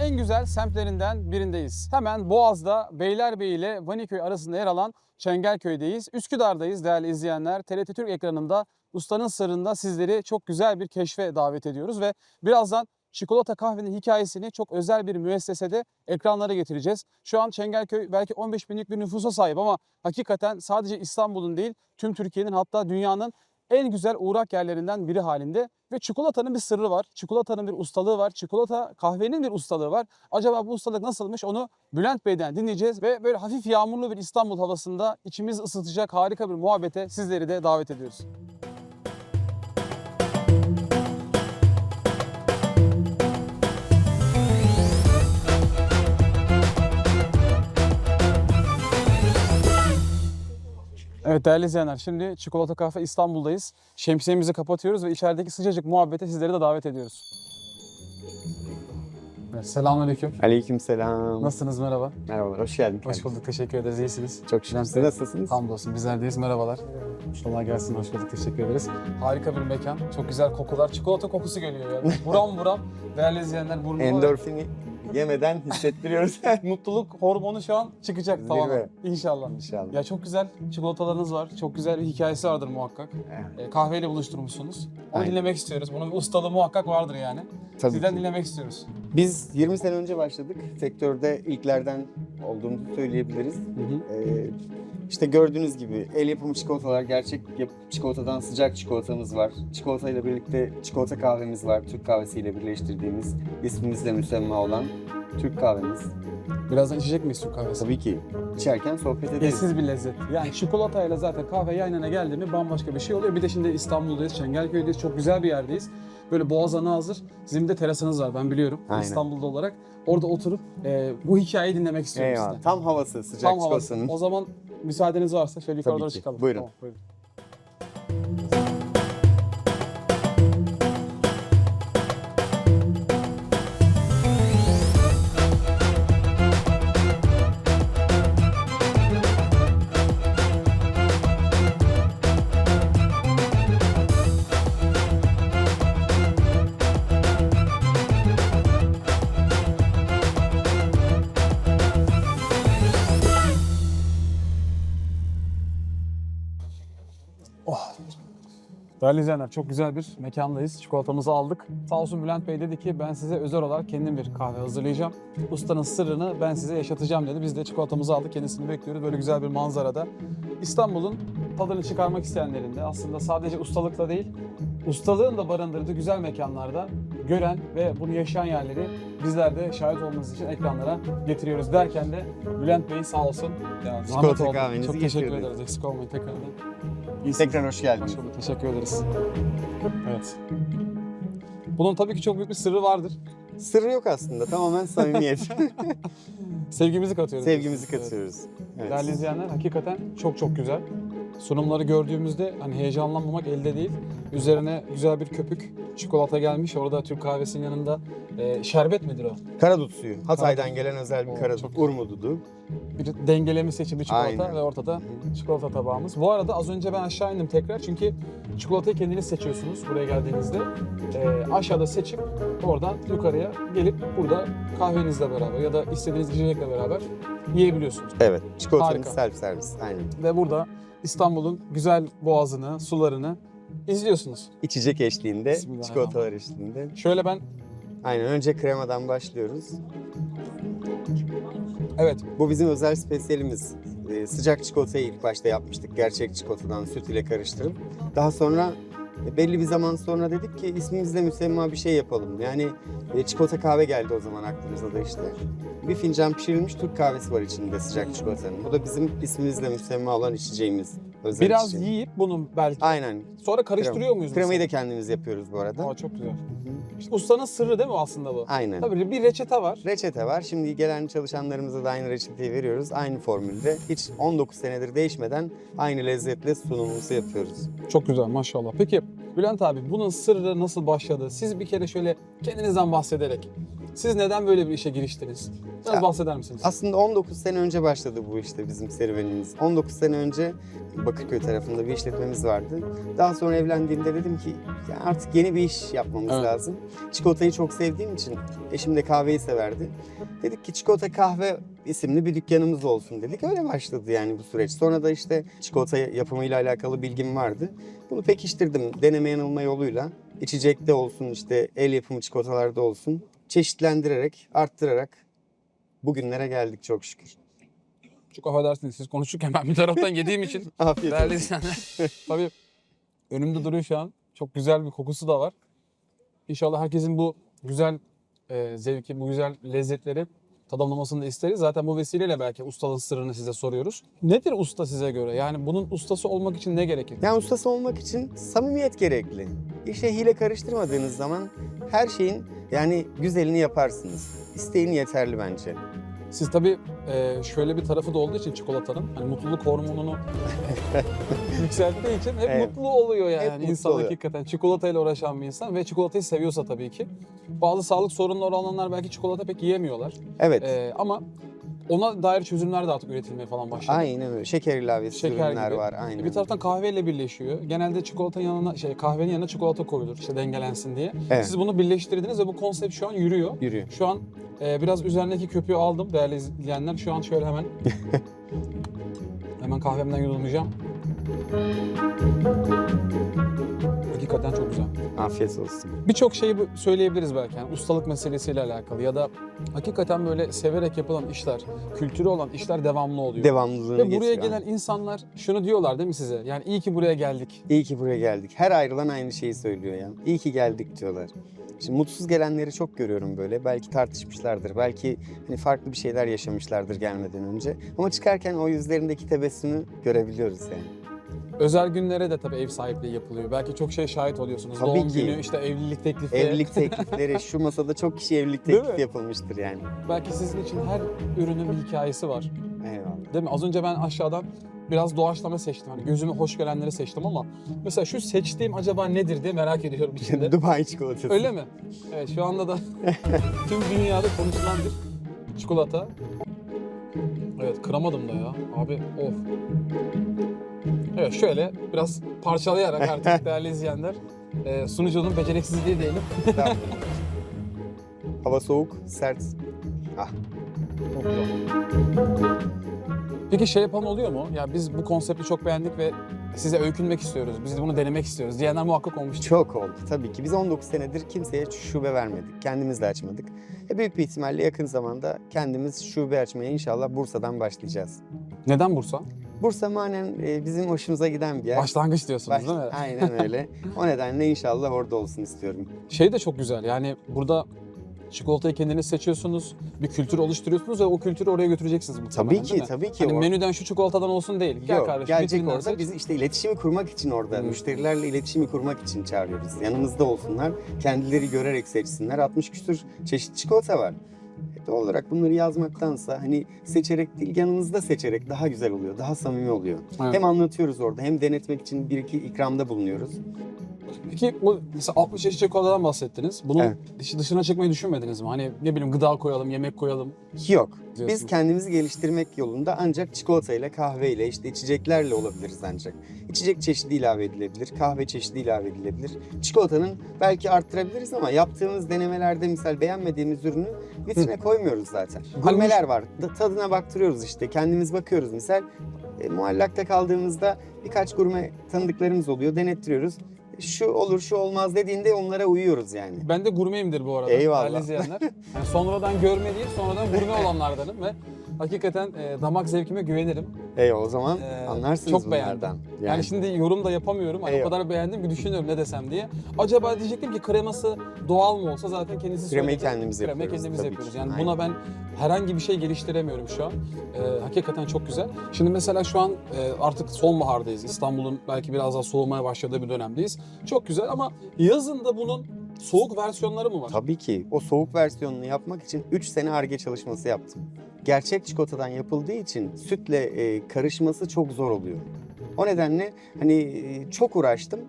en güzel semtlerinden birindeyiz. Hemen Boğaz'da Beylerbeyi ile Vaniköy arasında yer alan Çengelköy'deyiz. Üsküdar'dayız değerli izleyenler. TRT Türk ekranında Ustanın Sırrında sizleri çok güzel bir keşfe davet ediyoruz ve birazdan çikolata kahvenin hikayesini çok özel bir müessesede ekranlara getireceğiz. Şu an Çengelköy belki 15 binlik bir nüfusa sahip ama hakikaten sadece İstanbul'un değil tüm Türkiye'nin hatta dünyanın en güzel uğrak yerlerinden biri halinde ve çikolatanın bir sırrı var. Çikolatanın bir ustalığı var. Çikolata kahvenin bir ustalığı var. Acaba bu ustalık nasılmış onu Bülent Bey'den dinleyeceğiz ve böyle hafif yağmurlu bir İstanbul havasında içimizi ısıtacak harika bir muhabbete sizleri de davet ediyoruz. Evet değerli izleyenler şimdi Çikolata Kahve İstanbul'dayız. Şemsiyemizi kapatıyoruz ve içerideki sıcacık muhabbete sizleri de davet ediyoruz. Evet, selamünaleyküm. Aleykümselam. Nasılsınız merhaba? Merhabalar, hoş geldin. Hoş kardeşim. bulduk teşekkür ederiz iyisiniz. Çok şükür. Siz nasılsınız? Hamdolsun bizlerdeyiz merhabalar. Kolay gelsin hoş bulduk teşekkür ederiz. Harika bir mekan çok güzel kokular çikolata kokusu geliyor yani. Buram buram değerli izleyenler burnuma Endorfini yemeden hissettiriyoruz. mutluluk hormonu şu an çıkacak tamamen inşallah. İnşallah. Ya çok güzel çikolatalarınız var. Çok güzel bir hikayesi vardır muhakkak. Evet. E, kahveyle buluşturmuşsunuz. Onu Aynen. dinlemek istiyoruz. Bunun bir ustalığı muhakkak vardır yani. Tabii Sizden ki. dinlemek istiyoruz. Biz 20 sene önce başladık. Sektörde ilklerden olduğumuzu söyleyebiliriz. Ee, işte gördüğünüz gibi el yapımı çikolatalar, gerçek çikolatadan sıcak çikolatamız var. Çikolatayla birlikte çikolata kahvemiz var. Türk kahvesiyle birleştirdiğimiz ismimizle müsemma olan Türk kahvemiz. Birazdan içecek miyiz Türk kahvesi? Tabii ki içerken sohbet ederiz. Eşsiz bir lezzet. Yani çikolatayla zaten kahve yan yana geldi mi bambaşka bir şey oluyor. Bir de şimdi İstanbul'dayız, Çengelköy'deyiz. Çok güzel bir yerdeyiz. Böyle boğaz ana hazır. Sizin bir de terasınız var ben biliyorum. Aynen. İstanbul'da olarak. Orada oturup e, bu hikayeyi dinlemek istiyorum Eyvallah. sizden. Tam havası sıcak Tam havası. çikolatanın. O zaman müsaadeniz varsa şöyle Tabii ki. çıkalım. Buyurun. Tamam, buyurun. Değerli izleyenler çok güzel bir mekandayız. Çikolatamızı aldık. Sağ olsun Bülent Bey dedi ki ben size özel olarak kendim bir kahve hazırlayacağım. Ustanın sırrını ben size yaşatacağım dedi. Biz de çikolatamızı aldık. Kendisini bekliyoruz. Böyle güzel bir manzarada. İstanbul'un tadını çıkarmak isteyenlerin de aslında sadece ustalıkla değil, ustalığın da barındırdığı güzel mekanlarda gören ve bunu yaşayan yerleri bizler de şahit olmanız için ekranlara getiriyoruz derken de Bülent Bey sağ olsun. Ya, zahmet Çikolata kahvenizi Çok teşekkür ederiz. Eksik olmayın tekrardan. Tekrar hoş geldiniz. Hoş bulduk, teşekkür ederiz. Evet. Bunun tabii ki çok büyük bir sırrı vardır. Sırrı yok aslında. Tamamen samimiyet. Sevgimizi katıyoruz. Sevgimizi katıyoruz. Evet. Değerli izleyenler hakikaten çok çok güzel. Sunumları gördüğümüzde hani heyecanlanmamak elde değil. Üzerine güzel bir köpük çikolata gelmiş. Orada Türk kahvesinin yanında e, şerbet midir o? Karadut suyu. Hatay'dan Karadut. gelen özel bir Oo, karadut. çok- Urmududu. Bir dengelemesi için bir çikolata Aynen. ve ortada çikolata tabağımız. Bu arada az önce ben aşağı indim tekrar çünkü çikolatayı kendiniz seçiyorsunuz buraya geldiğinizde. Ee, aşağıda seçip oradan yukarıya gelip burada kahvenizle beraber ya da istediğiniz içecekle beraber yiyebiliyorsunuz. Evet. Çikolatanın Harika. self servis. Aynen. Ve burada İstanbul'un güzel boğazını, sularını izliyorsunuz. İçecek eşliğinde, çikolatalar eşliğinde. Şöyle ben, Aynen. Önce kremadan başlıyoruz. evet Bu bizim özel spesiyelimiz. Ee, sıcak çikolatayı ilk başta yapmıştık. Gerçek çikolatadan süt ile karıştırıp. Daha sonra belli bir zaman sonra dedik ki ismimizle müsemma bir şey yapalım. Yani e, çikolata kahve geldi o zaman aklımıza da işte. Bir fincan pişirilmiş Türk kahvesi var içinde sıcak çikolatanın. Bu da bizim ismimizle müsemma olan içeceğimiz. Özel biraz içeceğim. yiyip bunu belki Aynen. sonra karıştırıyor muyuz? Kremayı da mesela? kendimiz yapıyoruz bu arada. Aa, çok güzel. İşte ustanın sırrı değil mi aslında bu? Aynen. Tabii bir reçete var. Reçete var. Şimdi gelen çalışanlarımıza da aynı reçeteyi veriyoruz. Aynı formülde. Hiç 19 senedir değişmeden aynı lezzetle sunumumuzu yapıyoruz. Çok güzel maşallah. Peki Bülent abi bunun sırrı nasıl başladı? Siz bir kere şöyle kendinizden bahsederek Siz neden böyle bir işe giriştiniz? Biraz bahseder misiniz? Aslında 19 sene önce başladı bu işte bizim serüvenimiz. 19 sene önce Bakırköy tarafında bir işletmemiz vardı. Daha sonra evlendiğimde dedim ki ya artık yeni bir iş yapmamız Evet. lazım. Çikolatayı çok sevdiğim için eşim de kahveyi severdi. Dedik ki çikolata kahve isimli bir dükkanımız olsun dedik. Öyle başladı yani bu süreç. Sonra da işte çikolata yapımıyla alakalı bilgim vardı. Bunu pekiştirdim deneme yanılma yoluyla. İçecekte olsun işte el yapımı çikolatalarda olsun. Çeşitlendirerek, arttırarak bugünlere geldik çok şükür. Çok affedersiniz siz konuşurken ben bir taraftan yediğim için Afiyet değerli olsun. izleyenler. Tabii önümde duruyor şu an. Çok güzel bir kokusu da var. İnşallah herkesin bu güzel e, zevki, bu güzel lezzetleri tadımlamasını da isteriz. Zaten bu vesileyle belki ustalığın sırrını size soruyoruz. Nedir usta size göre? Yani bunun ustası olmak için ne gerekir? Yani ustası olmak için samimiyet gerekli. İşe hile karıştırmadığınız zaman her şeyin yani güzelini yaparsınız. İsteğin yeterli bence. Siz tabii e, şöyle bir tarafı da olduğu için çikolatanın hani mutluluk hormonunu yükselttiği için hep Evet. mutlu oluyor yani mutlu insan oluyor. hakikaten. Çikolatayla uğraşan bir insan ve çikolatayı seviyorsa tabii ki. Bazı sağlık sorunları olanlar belki çikolata pek yiyemiyorlar. Evet. E, ama ona dair çözümler de artık üretilmeye falan başladı. Aynen öyle. Şeker ilavesi Şeker ürünler gibi. var. Aynen. Bir taraftan kahveyle birleşiyor. Genelde çikolatanın yanına şey kahvenin yanına çikolata koyulur işte dengelensin diye. Evet. Siz bunu birleştirdiniz ve bu konsept şu an yürüyor. Yürüyor. Şu an e, biraz üzerindeki köpüğü aldım değerli izleyenler. Şu an şöyle hemen hemen kahvemden yudumlayacağım. Hakikaten çok güzel. Afiyet olsun. Birçok şeyi söyleyebiliriz belki. Yani ustalık meselesiyle alakalı ya da hakikaten böyle severek yapılan işler, kültürü olan işler devamlı oluyor. Devamlılığını Ve buraya getiriyor. gelen insanlar şunu diyorlar değil mi size? Yani iyi ki buraya geldik. İyi ki buraya geldik. Her ayrılan aynı şeyi söylüyor ya. İyi ki geldik diyorlar. Şimdi mutsuz gelenleri çok görüyorum böyle. Belki tartışmışlardır. Belki hani farklı bir şeyler yaşamışlardır gelmeden önce. Ama çıkarken o yüzlerindeki tebessümü görebiliyoruz yani. Özel günlere de tabii ev sahipliği yapılıyor. Belki çok şey şahit oluyorsunuz. Tabii Doğum ki. günü, işte evlilik teklifi. Evlilik teklifleri şu masada çok kişi evlilik Değil mi? teklifi yapılmıştır yani. Belki sizin için her ürünün bir hikayesi var. Eyvallah. Değil mi? Az önce ben aşağıdan biraz doğaçlama seçtim. Hani gözüme hoş gelenleri seçtim ama mesela şu seçtiğim acaba nedir diye merak ediyorum içinde. Dubai çikolatası. Öyle mi? Evet şu anda da tüm dünyada konuşulan bir çikolata. Evet kıramadım da ya. Abi of. Evet şöyle biraz parçalayarak artık değerli izleyenler e, sunucunun beceriksizliği diyelim. Tamam. Hava soğuk, sert. Ah, Çok güzel. Peki şey yapan oluyor mu? Ya biz bu konsepti çok beğendik ve size öykünmek istiyoruz. Biz de bunu denemek istiyoruz diyenler muhakkak olmuştur. çok oldu. Tabii ki biz 19 senedir kimseye şube vermedik. Kendimiz de açmadık. E büyük bir ihtimalle yakın zamanda kendimiz şube açmaya inşallah Bursa'dan başlayacağız. Neden Bursa? Bursa manen e, bizim hoşumuza giden bir yer. Başlangıç diyorsunuz Baş- değil mi? Aynen öyle. O nedenle inşallah orada olsun istiyorum. Şey de çok güzel yani burada çikolatayı kendiniz seçiyorsunuz, bir kültür oluşturuyorsunuz ve o kültürü oraya götüreceksiniz muhtemelen Tabii değil ki, mi? tabii ki. Hani o- menüden şu çikolatadan olsun değil. Gel Yok, kardeşim gelecek vitrinden orada. seç. Biz işte iletişimi kurmak için orada, müşterilerle iletişimi kurmak için çağırıyoruz. Yanımızda olsunlar, kendileri görerek seçsinler. 60 küsur çeşit çikolata var. Doğal olarak bunları yazmaktansa hani seçerek değil yanımızda seçerek daha güzel oluyor, daha samimi oluyor. Evet. Hem anlatıyoruz orada hem denetmek için bir iki ikramda bulunuyoruz. Peki bu mesela 60 çeşit çikolatadan bahsettiniz. Bunun Evet. dışı- dışına çıkmayı düşünmediniz mi? Hani ne bileyim gıda koyalım, yemek koyalım. Yok. Diyorsunuz. Biz kendimizi geliştirmek yolunda ancak çikolatayla, kahveyle, işte içeceklerle olabiliriz ancak. İçecek çeşidi ilave edilebilir, kahve çeşidi ilave edilebilir. Çikolatanın belki arttırabiliriz ama yaptığımız denemelerde misal beğenmediğimiz ürünü vitrine koymuyoruz zaten. Gurmeler var. Tadına baktırıyoruz işte. Kendimiz bakıyoruz misal. E, muallakta kaldığımızda birkaç gurme tanıdıklarımız oluyor. Denettiriyoruz. Şu olur, şu olmaz dediğinde onlara uyuyoruz yani. Ben de gurmeyimdir bu arada. Eyvallah. değerli izleyenler. Yani sonradan görme değil, sonradan gurme olanlardanım ve hakikaten e, damak zevkime güvenirim. E o zaman Ee, anlarsınız çok beğendim. bunlardan. Yani, şimdi yorum da yapamıyorum. Hani o kadar beğendim ki düşünüyorum ne desem diye. Acaba diyecektim ki kreması doğal mı olsa zaten kendisi Kremayı söyledi. kendimiz Kremayı yapıyoruz, kendimiz yapıyoruz. ki. Yani Aynen. buna ben herhangi bir şey geliştiremiyorum şu an. Ee, hakikaten çok güzel. Şimdi mesela şu an e, artık sonbahardayız. İstanbul'un belki biraz daha soğumaya başladığı bir dönemdeyiz. Çok güzel ama yazın da bunun soğuk versiyonları mı var? Tabii ki. O soğuk versiyonunu yapmak için 3 sene ARGE çalışması yaptım. Gerçek çikolatadan yapıldığı için sütle e, karışması çok zor oluyor. O nedenle hani e, çok uğraştım.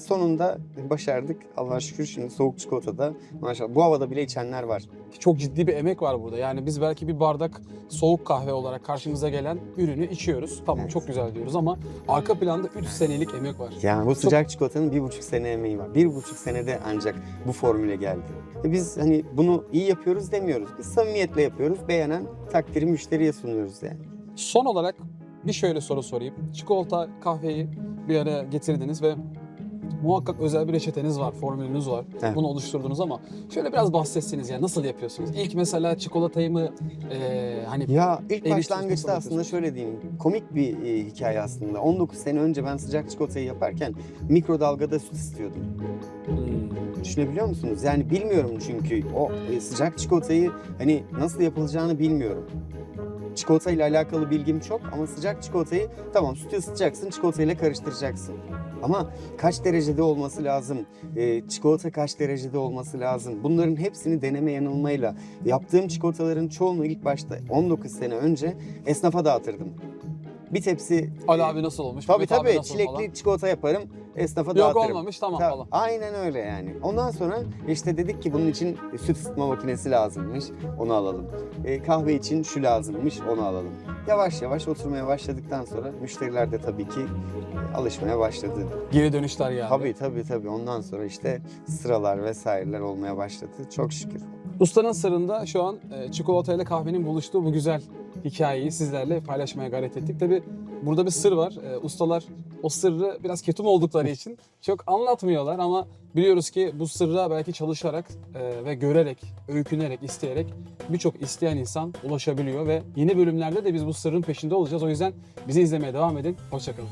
Sonunda başardık. Allah'a şükür şimdi soğuk çikolatada maşallah bu havada bile içenler var. Çok ciddi bir emek var burada. Yani biz belki bir bardak soğuk kahve olarak karşımıza gelen ürünü içiyoruz. Tamam Evet. çok güzel diyoruz ama arka planda 3 senelik emek var. Yani bu sıcak çikolatanın bir buçuk sene emeği var. Bir buçuk senede ancak bu formüle geldi. E Biz hani bunu iyi yapıyoruz demiyoruz. Biz samimiyetle yapıyoruz. Beğenen takdiri müşteriye sunuyoruz yani. Son olarak bir şöyle soru sorayım. Çikolata, kahveyi bir araya getirdiniz ve muhakkak özel bir reçeteniz var, formülünüz var. Evet. Bunu oluşturdunuz ama şöyle biraz bahsetseniz ya nasıl yapıyorsunuz? İlk mesela çikolatayı mı eee, hani Ya ilk başlangıçta aslında şöyle diyeyim. Komik bir e, hikaye aslında. 19 sene önce ben sıcak çikolatayı yaparken mikrodalgada süt istiyordum. Hmm, Düşünebiliyor musunuz? Yani bilmiyorum çünkü o e, sıcak çikolatayı hani nasıl yapılacağını bilmiyorum. Çikolata ile alakalı bilgim çok ama sıcak çikolatayı tamam sütü ısıtacaksın, çikolatayla karıştıracaksın. Ama kaç derecede olması lazım? E, çikolata kaç derecede olması lazım? Bunların hepsini deneme yanılmayla yaptığım çikolataların çoğunu ilk başta 19 sene önce esnafa dağıtırdım. Bir tepsi Ali abi nasıl olmuş? Tabii Mehmet abi tabii nasıl çilekli falan? çikolata yaparım, esnafa Yok dağıtırım. olmamış tamam Ta- falan. Aynen öyle yani. Ondan sonra işte dedik ki bunun için süt ısıtma makinesi lazımmış. Onu alalım. E, kahve için şu lazımmış. Onu alalım. Yavaş yavaş oturmaya başladıktan sonra müşteriler de tabii ki e, alışmaya başladı. Geri dönüşler geldi. Tabii tabii tabii. Ondan sonra işte sıralar vesaireler olmaya başladı. Çok şükür. Ustanın sırrında şu an e, çikolata ile kahvenin buluştuğu bu güzel hikayeyi sizlerle paylaşmaya gayret ettik. Tabi burada bir sır var. E, ustalar o sırrı biraz ketum oldukları için çok anlatmıyorlar ama biliyoruz ki bu sırra belki çalışarak e, ve görerek, öykünerek, isteyerek birçok isteyen insan ulaşabiliyor ve yeni bölümlerde de biz bu sırrın peşinde olacağız. O yüzden bizi izlemeye devam edin. Hoşçakalın.